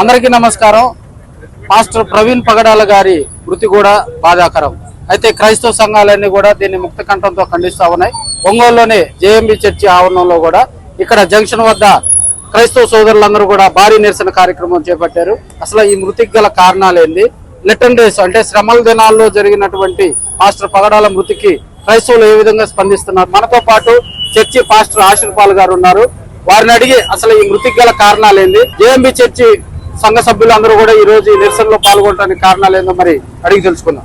అందరికీ నమస్కారం. మాస్టర్ ప్రవీణ్ పగడాల గారి మృతి కూడా బాధాకరం. అయితే క్రైస్తవ సంఘాలన్నీ కూడా దీన్ని ముక్త కంఠంతో ఖండిస్తా ఉన్నాయి. ఒంగోలులోనే జేఎంబి చర్చి ఆవరణంలో కూడా ఇక్కడ జంక్షన్ వద్ద క్రైస్తవ సోదరులందరూ కూడా భారీ నిరసన కార్యక్రమం చేపట్టారు. అసలు ఈ మృతికి గల కారణాలు ఏంది? లిటన్ డేస్ అంటే శ్రమల దినాల్లో జరిగినటువంటి మాస్టర్ పగడాల మృతికి క్రైస్తవులు ఏ విధంగా స్పందిస్తున్నారు? మనతో పాటు చర్చి పాస్టర్ ఆశీర్పాల్ గారు ఉన్నారు. వారిని అడిగి అసలు ఈ మృతికి గల కారణాలు ఏంది జేఎంబి చర్చి సంఘ సభ్యులు అందరూ కూడా ఈ రోజు ఈ నిరసనలో పాల్గొనడానికి కారణాలు ఏందో మరి అడిగి తెలుసుకుందాం.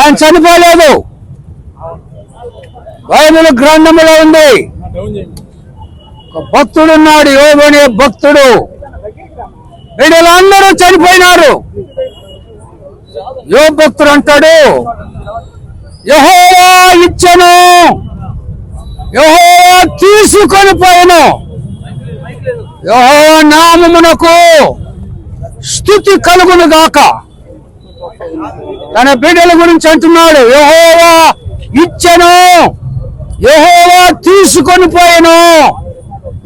ఆయన చనిపోలేదు. బైబిల్ గ్రంథములో ఉంది. భక్తుడు ఉన్నాడు యోగు భక్తుడు. వీళ్ళందరూ చనిపోయినారు. యో భక్తుడు అంటాడు యహోవా ఇచ్చను. యహోవా తీసుకొని పోయను. యహోవా నామమునకు స్థుతి కలుగును గాక. తన బిడ్డల గురించి అంటున్నాడు యహోవా ఇచ్చను. యహోవా తీసుకొని పోయెను.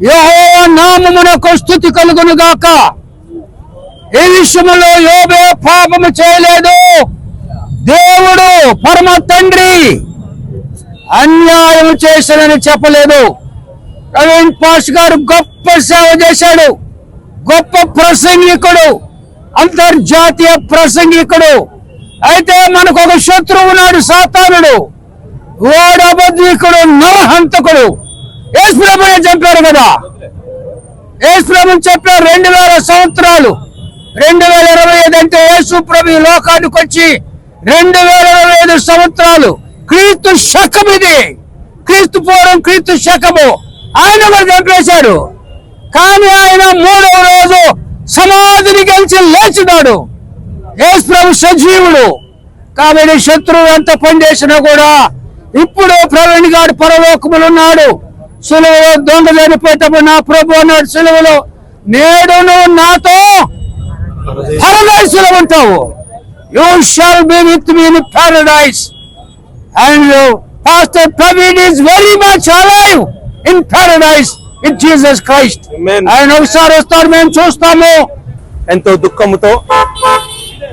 యహోవా నామమునకు స్థుతి కలుగును గాక. ఈ విషయంలో యోబే పాపము చేయలేదు. దేవుడు పరమ తండ్రి అన్యాయం చేశానని చెప్పలేదు. ప్రవీణ్ పాస్ గారు గొప్ప సేవ చేశాడు. గొప్ప ప్రసంగికుడు. అంతర్జాతీయ ప్రసంగికుడు. అయితే మనకు ఒక శత్రువు ఉన్నాడు సాతానుడు. ఓడబద్ధికుడు అబద్ధికుడు నరహంతకుడు. యేసుప్రభునే చెప్పారు కదా. యేసుప్రభు చెప్పారు రెండు వేల సంవత్సరాలు. రెండు వేల ఇరవై ఐదు అంటే యేసు ప్రభు లోకానికి వచ్చి రెండు వేల ఇరవై ఐదు సంవత్సరాలు క్రీస్తు శకం ఇది. క్రీస్తు పూర్వం క్రీస్తు శకము. ఆయన కూడా చంపేశాడు. కానీ ఆయన మూడవ రోజు సమాధిని గెలిచి లేచినాడు. యేసు ప్రభు సజీవుడు. కాబట్టి శత్రువు ఎంత పనిచేసినా కూడా ఇప్పుడు ప్రవీణ్ గారు పరలోకములు ఉన్నాడు. సులువులో దొంగ చనిపోయేటప్పుడు నా ప్రభు అన్నాడు సులువులో నేడు నువ్వు నాతో పరదైసులో ఉంటావు. You shall be with me in paradise and pastor Praveen is very much alive in paradise in Jesus Christ Amen. ఆయన ఒకసారి వస్తారు మేము చూస్తాము. ఎంతో దుఃఖముతో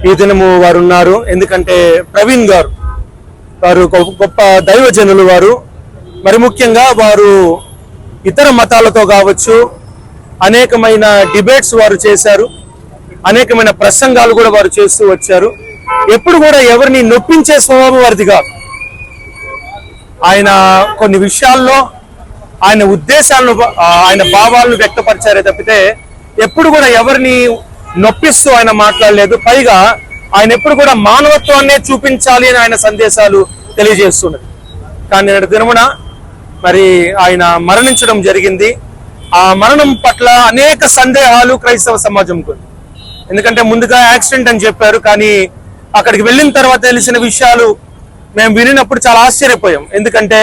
ఈ దినము వారు ఉన్నారు. ఎందుకంటే ప్రవీణ్ గారు వారు గొప్ప గొప్ప దైవజనులు వారు. మరి ముఖ్యంగా వారు ఇతర మతాలతో కావచ్చు అనేకమైన డిబేట్స్ వారు చేశారు. అనేకమైన ప్రసంగాలు కూడా వారు చేస్తూ వచ్చారు. ఎప్పుడు కూడా ఎవరిని నొప్పించే స్వభావం వారిది కాదు ఆయన కొన్ని విషయాల్లో ఆయన ఉద్దేశాలను ఆయన భావాలను వ్యక్తపరిచారే తప్పితే ఎప్పుడు కూడా ఎవరిని నొప్పిస్తూ ఆయన మాట్లాడలేదు. పైగా ఆయన ఎప్పుడు కూడా మానవత్వాన్నే చూపించాలి అని ఆయన సందేశాలు తెలియజేస్తున్నది. కానీ నేటి దినమున మరి ఆయన మరణించడం జరిగింది. ఆ మరణం పట్ల అనేక సందేహాలు క్రైస్తవ సమాజంకు ఎందుకంటే ముందుగా యాక్సిడెంట్ అని చెప్పారు కానీ అక్కడికి వెళ్ళిన తర్వాత తెలిసిన విషయాలు మేము వినినప్పుడు చాలా ఆశ్చర్యపోయాం. ఎందుకంటే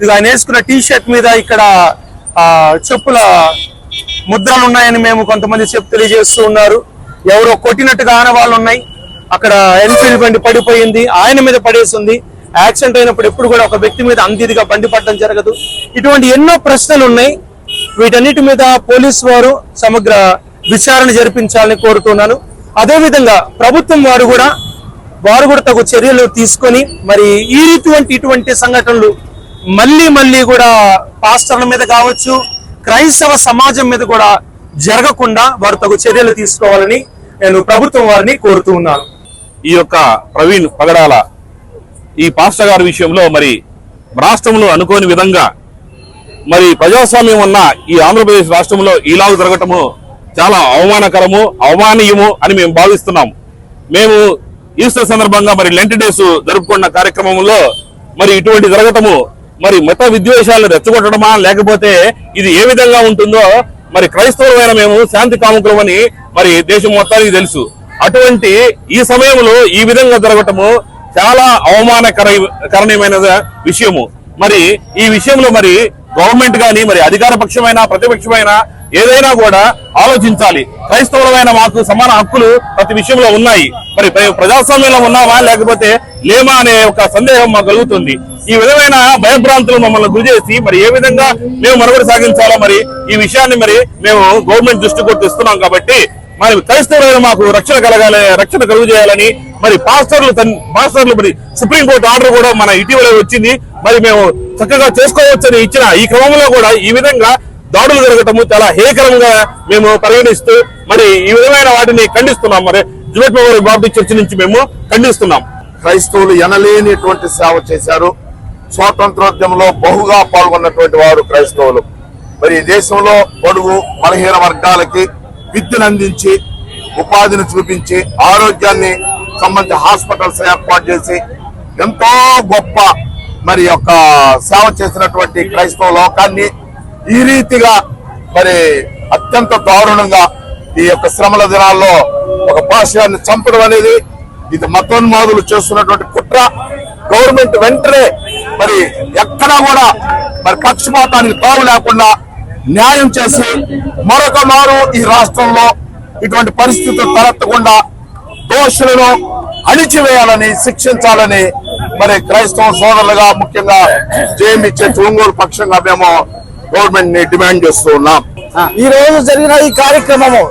ఇది ఆయన వేసుకున్న టీ షర్ట్ మీద ఇక్కడ చెప్పుల ముద్రలు ఉన్నాయని మేము కొంతమంది చెప్పు తెలియజేస్తూ ఉన్నారు. ఎవరో కొట్టినట్టుగా ఆనవాళ్ళు ఉన్నాయి. అక్కడ ఎన్ఫీల్డ్ బండి పడిపోయింది. ఆయన మీద పడేసింది. యాక్సిడెంట్ అయినప్పుడు ఎప్పుడు కూడా ఒక వ్యక్తి మీద అంత ఇదిగా బండి పడడం జరగదు. ఇటువంటి ఎన్నో ప్రశ్నలు ఉన్నాయి. వీటన్నిటి మీద పోలీసు వారు సమగ్ర విచారణ జరిపించాలని కోరుతున్నాను. అదేవిధంగా ప్రభుత్వం వారు కూడా వారు కూడా తగు చర్యలు తీసుకొని మరి ఈ ఇటువంటి ఇటువంటి సంఘటనలు మళ్ళీ మళ్ళీ కూడా పాస్టర్ల మీద కావచ్చు క్రైస్తవ సమాజం మీద కూడా జరగకుండా వారు తగు చర్యలు తీసుకోవాలని నేను ప్రభుత్వం వారిని కోరుతూ ఉన్నాను. ఈ యొక్క ప్రవీణ్ పగడాల ఈ పాస్టర్ గారి విషయంలో మరి రాష్ట్రంలో అనుకోని విధంగా మరి ప్రజాస్వామ్యం ఉన్న ఈ ఆంధ్రప్రదేశ్ రాష్ట్రంలో ఇలాగ జరగటము చాలా అవమానకరము అవమానీయము అని మేము భావిస్తున్నాం. మేము ఈస్టర్ సందర్భంగా మరి లెంట్ డేస్ జరుపుకున్న కార్యక్రమంలో మరి ఇటువంటి జరగటము మరి మత విద్వేషాలను రెచ్చగొట్టడమా లేకపోతే ఇది ఏ విధంగా ఉంటుందో మరి క్రైస్తవులమైన మేము శాంతి కాముకులమని మరి దేశం మొత్తానికి తెలుసు. అటువంటి ఈ సమయంలో ఈ విధంగా జరగటము చాలా అవమానకరకరణీయమైన విషయము. మరి ఈ విషయంలో మరి గవర్నమెంట్ గాని మరి అధికార పక్షమైన ప్రతిపక్షమైన ఏదైనా కూడా ఆలోచించాలి. క్రైస్తవులమైన మాకు సమాన హక్కులు ప్రతి విషయంలో ఉన్నాయి. మరి ప్రజాస్వామ్యంలో ఉన్నామా లేకపోతే లేమా అనే ఒక సందేహం మాకు కలుగుతుంది. ఈ విధమైన భయభ్రాంతులు మమ్మల్ని గురి చేసి మరి ఏ విధంగా మేము మనుగడ సాగించాలో మరి ఈ విషయాన్ని మరి మేము గవర్నమెంట్ దృష్టి కొట్టి కాబట్టి మరి క్రైస్తవులైన మాకు రక్షణ కలగాలి రక్షణ కలుగు చేయాలని మరి పాస్టర్లు పాస్టర్లు మరి సుప్రీంకోర్టు ఆర్డర్ కూడా మన ఇటీవల వచ్చింది. మరి మేము చక్కగా చేసుకోవచ్చని ఇచ్చిన ఈ క్రమంలో కూడా ఈ విధంగా దాడులు జరగటము చాలా హేకరంగా మేము పరిగణిస్తూ మరి ఈ విధమైన వాటిని ఖండిస్తున్నాం. మరి జుబెట్ మెమోరియల్ బాప్టిస్ట్ చర్చి నుంచి మేము ఖండిస్తున్నాం. క్రైస్తవులు ఎనలేనిటువంటి సేవ చేశారు. స్వాతంత్రోద్యమంలో బహుగా పాల్గొన్నటువంటి వారు క్రైస్తవులు. మరి దేశంలో పొడుగు బలహీన వర్గాలకి విద్యను అందించి ఉపాధిని చూపించి ఆరోగ్యాన్ని సంబంధించి హాస్పిటల్స్ ఏర్పాటు చేసి ఎంతో గొప్ప మరి యొక్క సేవ చేసినటువంటి క్రైస్తవ లోకాన్ని ఈ రీతిగా మరి అత్యంత దారుణంగా ఈ యొక్క శ్రమల దినాల్లో ఒక పాశ్యాన్ని చంపడం అనేది ఇది మతోన్మాదులు చేస్తున్నటువంటి కుట్ర. గవర్నమెంట్ వెంటనే మరి ఎక్కడా కూడా మరి పక్షపాతానికి తావు లేకుండా న్యాయం చేసి మరొక మారు ఈ రాష్ట్రంలో ఇటువంటి పరిస్థితులు తలెత్తకుండా దోషులను అణిచివేయాలని శిక్షించాలని మరి క్రైస్తవ సోదరులుగా ముఖ్యంగా జేఎంబీ చర్చ్ ఒంగోలు పక్షంగా మేము గవర్నమెంట్ని డిమాండ్ చేస్తూ ఉన్నాం. ఈ రోజు జరిగిన ఈ కార్యక్రమము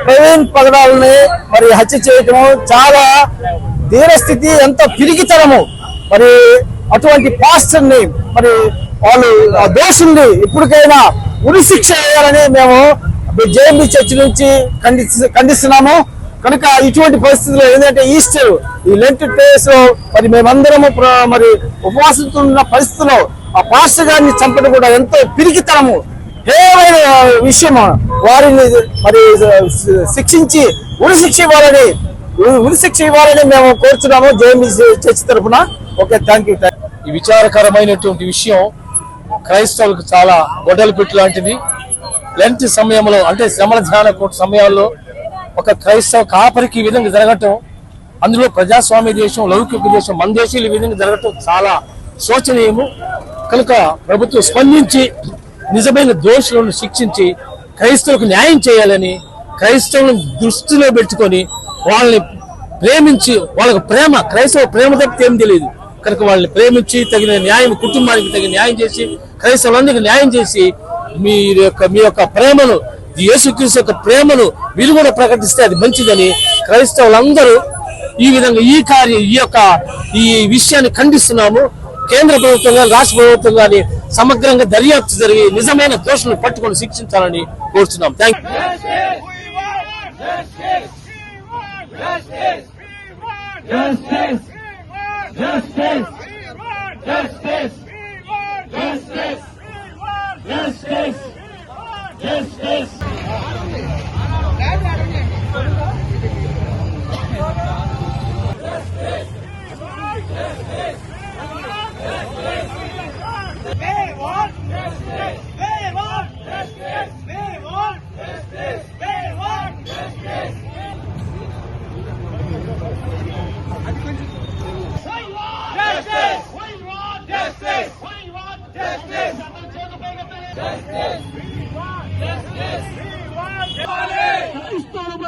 ప్రవీణ్ పగడాలని మరి హత్య చేయటము చాలా ధీరస్థితి ఎంత పిరిగితనము మరి అటువంటి పాస్టర్ని మరి వాళ్ళు ఆ దోషుల్ని ఇప్పటికైనా ఉరి శిక్ష వేయాలని మేము జేఎంబీ చర్చ్ నుంచి ఖండిస్తు ఖండిస్తున్నాము. కనుక ఇటువంటి పరిస్థితుల్లో ఏంటంటే ఈస్టర్ ఈ లెంట్ డేస్లో మరి మేమందరము మరి ఉపవాసంతో ఉన్న పరిస్థితుల్లో ఆ పాస్టర్ గారిని చంపడం కూడా ఎంతో పిరికితనము. హేయమైన విషయం వారిని మరి శిక్షించి ఉరి శిక్ష ఇవ్వాలని ఉరి శిక్ష ఇవ్వాలని మేము కోరుతున్నాము జేఎంబీ చర్చ్ తరఫున ఓకే థ్యాంక్ యూ ఈ విచారకరమైనటువంటి విషయం క్రైస్తవులకు చాలా గొడ్డలి పెట్టు లాంటిది. లెంట్ సమయంలో అంటే శ్రమల ధ్యాన సమయాల్లో ఒక క్రైస్తవ కాపరికి ఈ విధంగా జరగటం అందులో ప్రజాస్వామ్య దేశం లౌకిక దేశం మన దేశం ఈ విధంగా జరగటం చాలా శోచనీయము. కనుక ప్రభుత్వం స్పందించి నిజమైన దోషులను శిక్షించి క్రైస్తవులకు న్యాయం చేయాలని క్రైస్తవులను దృష్టిలో పెట్టుకొని వాళ్ళని ప్రేమించి వాళ్ళకు ప్రేమ క్రైస్తవ ప్రేమ తప్పితే ఏం తెలియదు. కనుక వాళ్ళని ప్రేమించి తగిన న్యాయం కుటుంబానికి తగిన న్యాయం చేసి క్రైస్తవులందరికీ న్యాయం చేసి మీ యొక్క మీ యొక్క ప్రేమను యేసుక్రీస్తు యొక్క ప్రేమను మీరు కూడా ప్రకటిస్తే అది మంచిదని క్రైస్తవులందరూ ఈ విధంగా ఈ కార్య ఈ యొక్క ఈ విషయాన్ని ఖండిస్తున్నాము. కేంద్ర ప్రభుత్వం కానీ రాష్ట్ర ప్రభుత్వం కానీ సమగ్రంగా దర్యాప్తు జరిగి నిజమైన దోషులను పట్టుకొని శిక్షించాలని కోరుతున్నాం thank They want justice. They want justice. They want justice. They want justice. We want justice. We want justice. We want justice. Justice. We want justice. We want justice. క్రైస్తవులపై జరుగుతున్న దాడులను We want justice. We want justice. We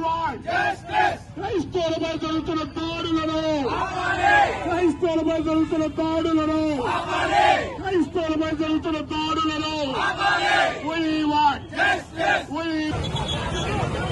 want! Justice. క్రైస్తవులపై జరుగుతున్న దాడులను క్రైస్తవులపై జరుగుతున్న దాడులను క్రైస్తవులపై జరుగుతున్న దాడులను We want! Justice. We